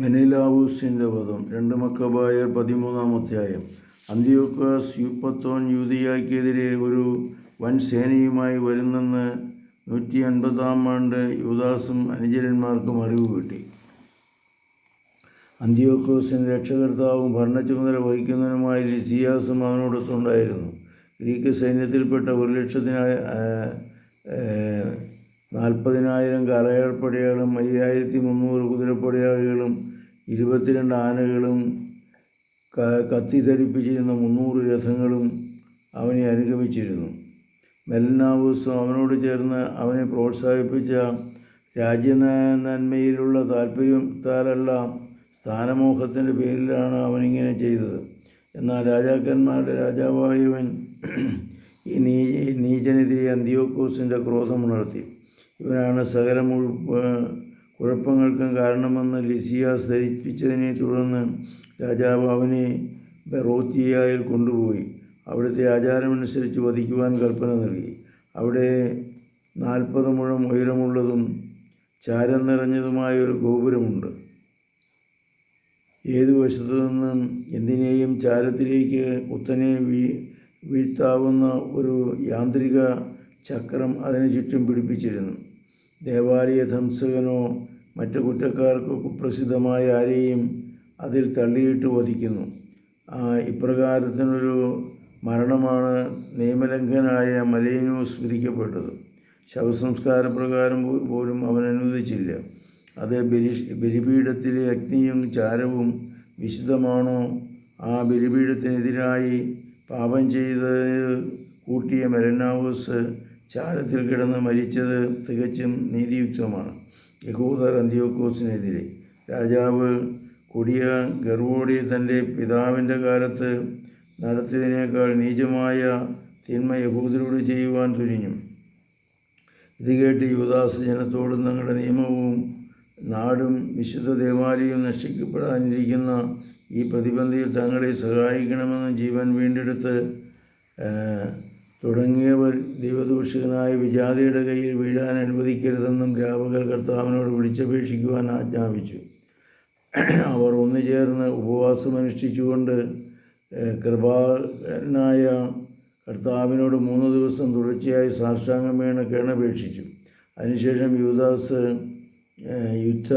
മെനിലാവൂസിന്റെ വധം രണ്ട് മക്കബായർ പതിമൂന്നാം അധ്യായം. അന്ത്യോക്കാസ് യൂപ്പത്തോൻ യൂതിയാക്കെതിരെ ഒരു വൻ സേനയുമായി വരുന്നെന്ന് നൂറ്റി അൻപതാം ആണ്ട് യൂദാസും അനുചരന്മാർക്കും അറിവ് കിട്ടി. അന്ത്യോക്കോസിന് രക്ഷകർത്താവും ഭരണച്ചുമതല വഹിക്കുന്നതിനുമായി ലിസിയാസും അവനോടൊത്തുണ്ടായിരുന്നു ഗ്രീക്ക് സൈന്യത്തിൽപ്പെട്ട ഒരു ലക്ഷത്തിനാ നാൽപ്പതിനായിരം കരയാൾപ്പടയാളും അയ്യായിരത്തി മുന്നൂറ് കുതിരപ്പടയാളികളും ഇരുപത്തിരണ്ട് ആനകളും കത്തി ധരിപ്പിച്ചിരുന്ന മുന്നൂറ് രഥങ്ങളും അവനെ അനുഗമിച്ചിരുന്നു. മെലനാവൂസ് അവനോട് ചേർന്ന് അവനെ പ്രോത്സാഹിപ്പിച്ച രാജ്യ നന്മയിലുള്ള താല്പര്യത്താലല്ല സ്ഥാനമോഹത്തിന്റെ പേരിലാണ് അവനിങ്ങനെ ചെയ്തത്. എന്നാൽ രാജാക്കന്മാരുടെ രാജാവായവൻ ഈ നീ നീചനെതിരെ അന്ത്യോക്കോസിന്റെ ക്രോധമുണർത്തി ഇവനാണ് സകല കുഴപ്പങ്ങൾക്കും കാരണമെന്ന് ലിസിയാസ് ധരിപ്പിച്ചതിനെ തുടർന്ന് രാജാവ് അവനെ ബെറോത്തിയായിൽ കൊണ്ടുപോയി. അവിടുത്തെ ആചാരമനുസരിച്ച് വധിക്കുവാൻ കൽപ്പന നൽകി. അവിടെ നാൽപ്പത് മുഴം ഉയരമുള്ളതും ചാരം നിറഞ്ഞതുമായ ഒരു ഗോപുരമുണ്ട്. ഏതു വശത്തു നിന്നും എന്തിനേയും ചാരത്തിലേക്ക് കുത്തനെ വീ വീഴ്ത്താവുന്ന ഒരു യാന്ത്രിക ചക്രം അതിനു ചുറ്റും പിടിപ്പിച്ചിരുന്നു. ദേവാലയ ധംസകനോ മറ്റു കുറ്റക്കാർക്ക് കുപ്രസിദ്ധമായ ആരെയും അതിൽ തള്ളിയിട്ട് വധിക്കുന്നു. ഇപ്രകാരത്തിനൊരു മരണമാണ് നിയമലംഘനായ മലേനൂസ് വിധിക്കപ്പെട്ടത്. ശവസംസ്കാര പ്രകാരം പോലും അവൻ അനുവദിച്ചില്ല. അത് ബലി ബലിപീഠത്തിലെ അഗ്നിയും ചാരവും വിശുദ്ധമാണോ? ആ ബലിപീഠത്തിനെതിരായി പാപം ചെയ്ത് കൂട്ടിയ മെലനാവൂസ് ചാരത്തിൽ കിടന്ന് മരിച്ചത് തികച്ചും നീതിയുക്തമാണ്. യഹൂദർ അന്ത്യോക്കോസിനെതിരെ രാജാവ് കൊടിയ ഗർവോടി തന്റെ പിതാവിന്റെ കാലത്ത് നടത്തിയതിനേക്കാൾ നീചമായ തിന്മ യഹൂദരോട് ചെയ്യുവാൻ തുനിഞ്ഞു. ഇത് കേട്ട് യുവദാസ് ജനത്തോടും തങ്ങളുടെ നിയമവും നാടും വിശുദ്ധ ദേവാലയവും നശിക്കപ്പെടാനിരിക്കുന്ന ഈ പ്രതിബന്ധിയിൽ തങ്ങളെ സഹായിക്കണമെന്ന് ജീവൻ വീണ്ടെടുത്ത് തുടങ്ങിയവർ ദൈവദൂഷികനായ വിജാതിയുടെ കയ്യിൽ വീഴാൻ അനുവദിക്കരുതെന്നും രാവകൽ കർത്താവിനോട് വിളിച്ചപേക്ഷിക്കുവാൻ ആജ്ഞാപിച്ചു. അവർ ഒന്നുചേർന്ന് ഉപവാസമനുഷ്ഠിച്ചുകൊണ്ട് കൃപാകരനായ കർത്താവിനോട് മൂന്ന് ദിവസം തുടർച്ചയായി സാഷ്ടാംഗം വീണ് കേണപേക്ഷിച്ചു അതിനുശേഷം യുവദാസ് യുദ്ധ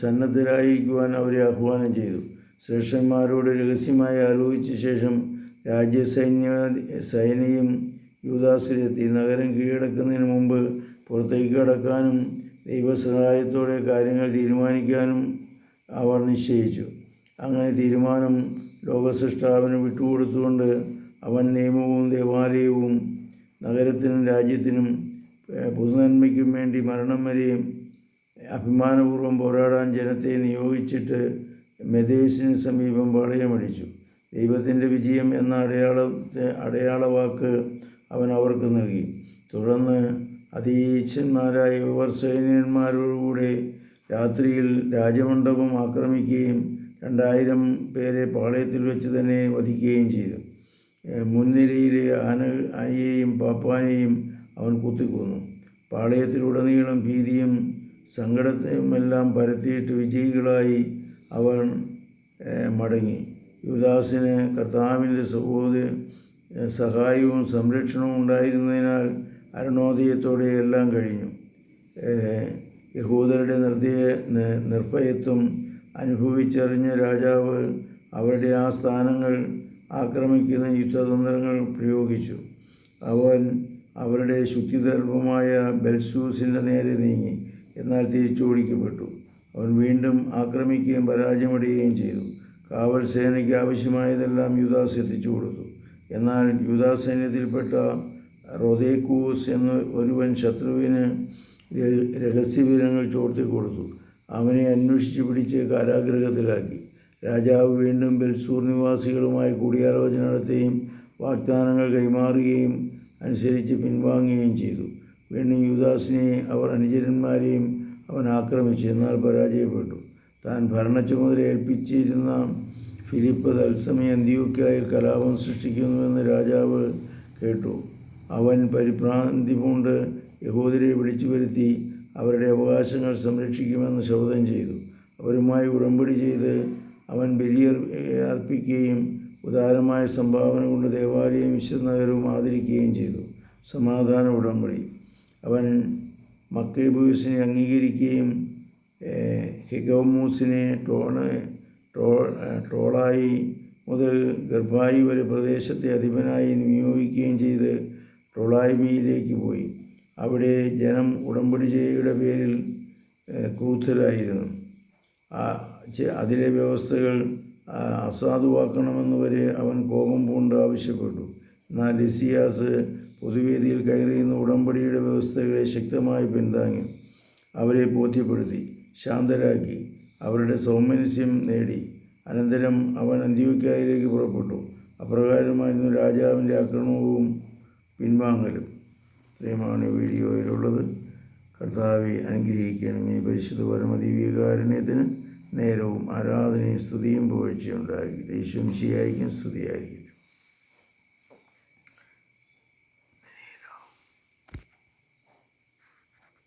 സന്നദ്ധരായിരിക്കുവാൻ അവരെ ആഹ്വാനം ചെയ്തു. ശ്രേഷ്ഠന്മാരോട് രഹസ്യമായി ആലോചിച്ച ശേഷം രാജ്യസൈന്യ സൈന്യയും യൂദാസിലെത്തി. നഗരം കീഴടക്കുന്നതിന് മുമ്പ് പുറത്തേക്ക് കടക്കാനും ദൈവസഹായത്തോടെ കാര്യങ്ങൾ തീരുമാനിക്കാനും അവർ നിശ്ചയിച്ചു. അങ്ങനെ തീരുമാനം ലോകസൃഷ്ടാവിന് വിട്ടുകൊടുത്തുകൊണ്ട് അവൻ നിയമവും ദേവാലയവും നഗരത്തിനും രാജ്യത്തിനും പൊതുനന്മയ്ക്കും വേണ്ടി മരണം വരെയും അഭിമാനപൂർവം പോരാടാൻ ജനത്തെ നിയോഗിച്ചിട്ട് മെദേസിന് സമീപം പാളയമടിച്ചു ദൈവത്തിന്റെ വിജയം എന്ന അടയാള അടയാളവാക്ക് അവൻ അവർക്ക് നൽകി. തുടർന്ന് അതീശന്മാരായ ഇവർ സൈന്യന്മാരോടുകൂടെ രാത്രിയിൽ രാജമണ്ഡപം ആക്രമിക്കുകയും രണ്ടായിരം പേരെ പാളയത്തിൽ വെച്ച് തന്നെ വധിക്കുകയും ചെയ്തു. മുൻനിരയിലെ ആന ആനയെയും പാപ്പാനെയും അവൻ കുത്തിക്കൊന്നു. പാളയത്തിലുടനീളം ഭീതിയും സങ്കടത്തെയുമെല്ലാം പരത്തിയിട്ട് വിജയികളായി അവർ മടങ്ങി. യുദാസിന് കർത്താവിന്റെ സഹോദര സഹായവും സംരക്ഷണവും ഉണ്ടായിരുന്നതിനാൽ അരുണോദയത്തോടെ എല്ലാം കഴിഞ്ഞു. യഹൂദരുടെ നിർദ്ദയ നിർഭയത്വം അനുഭവിച്ചറിഞ്ഞ രാജാവ് അവരുടെ ആ സ്ഥാനങ്ങൾ ആക്രമിക്കുന്ന യുദ്ധതന്ത്രങ്ങൾ പ്രയോഗിച്ചു. അവൻ അവരുടെ ശുദ്ധിദർഭമായ ബെൽസൂസിന്റെ നേരെ നീങ്ങി എന്നാൽ തിരിച്ചോടിക്കപ്പെട്ടു അവൻ വീണ്ടും ആക്രമിക്കുകയും പരാജയമടയുകയും ചെയ്തു. കാവൽ സേനയ്ക്ക് ആവശ്യമായതെല്ലാം യുദാസ് എത്തിച്ചു കൊടുത്തു. എന്നാൽ യൂതാസൈന്യത്തിൽപ്പെട്ട സൈന്യത്തിൽപ്പെട്ട റൊദേക്കൂസ് എന്ന ഒരുവൻ ശത്രുവിന് രഹസ്യ രഹസ്യവിവരങ്ങൾ ചോർത്തി കൊടുത്തു. അവനെ അന്വേഷിച്ച് പിടിച്ച് കാരാഗ്രഹത്തിലാക്കി. രാജാവ് വീണ്ടും ബെൽസൂർ നിവാസികളുമായി കൂടിയാലോചന നടത്തുകയും വാഗ്ദാനങ്ങൾ കൈമാറുകയും അനുസരിച്ച് പിൻവാങ്ങുകയും ചെയ്തു. വീണ്ടും യുദാസിനെ അവർ അനുചരന്മാരെയും അവൻ ആക്രമിച്ചു എന്നാൽ പരാജയപ്പെട്ടു. താൻ ഭരണച്ചുമതല ഏൽപ്പിച്ചിരുന്ന ഫിലിപ്പ് തത്സമയം അന്ത്യോക്യായിൽ കലാപം സൃഷ്ടിക്കുന്നുവെന്ന് രാജാവ് കേട്ടു. അവൻ പരിഭ്രാന്തി പൂണ്ട് യഹോദരെ വിളിച്ചു വരുത്തി അവരുടെ അവകാശങ്ങൾ സംരക്ഷിക്കുമെന്ന് ശപഥം ചെയ്തു. അവരുമായി ഉടമ്പടി ചെയ്ത് അവൻ ബലിയർ അർപ്പിക്കുകയും ഉദാരമായ സംഭാവന കൊണ്ട് ദേവാലയം വിശ്വനഗരവും ആദരിക്കുകയും ചെയ്തു. സമാധാന ഉടമ്പടി. അവൻ മക്കേബൂസിനെ അംഗീകരിക്കുകയും ഹിഗോമൂസിനെ ടോണ് ടോ ട്രോളായി മുതൽ ഗർഭായി വരെ പ്രദേശത്തെ അധിപനായി നിയോഗിക്കുകയും ചെയ്ത് ട്രോളായ്മയിലേക്ക് പോയി. അവിടെ ജനം ഉടമ്പടി ചെയ്യുടെ പേരിൽ ക്രൂദ്ധരായിരുന്നു അതിലെ വ്യവസ്ഥകൾ ആ, അസാധുവാക്കണമെന്ന് വരെ അവൻ കോപം പൂണ്ട് ആവശ്യപ്പെട്ടു. എന്നാൽ ലിസിയാസ് പൊതുവേദിയിൽ കയറിയുന്ന ഉടമ്പടിയുടെ വ്യവസ്ഥകളെ ശക്തമായി പിന്താങ്ങി അവരെ ബോധ്യപ്പെടുത്തി ശാന്തരാക്കി. അവരുടെ സൗമനസ്യം നേടി. അനന്തരം അവൻ അന്ത്യോക്യായിലേക്ക് പുറപ്പെട്ടു. അപ്രകാരമായിരുന്നു രാജാവിന്റെ ആക്രമണവും പിൻവാങ്ങലും. ഇത്രയുമാണ് വീഡിയോയിലുള്ളത്. കർത്താവെ ഈ പരിശുദ്ധ പരമദിവ്യകാരുണ്യത്തിന് നേരവും ആരാധനയും സ്തുതിയും പുകഴ്ചയുണ്ടായിരിക്കും യേശും ശരിയായിരിക്കും സ്തുതിയായിരിക്കും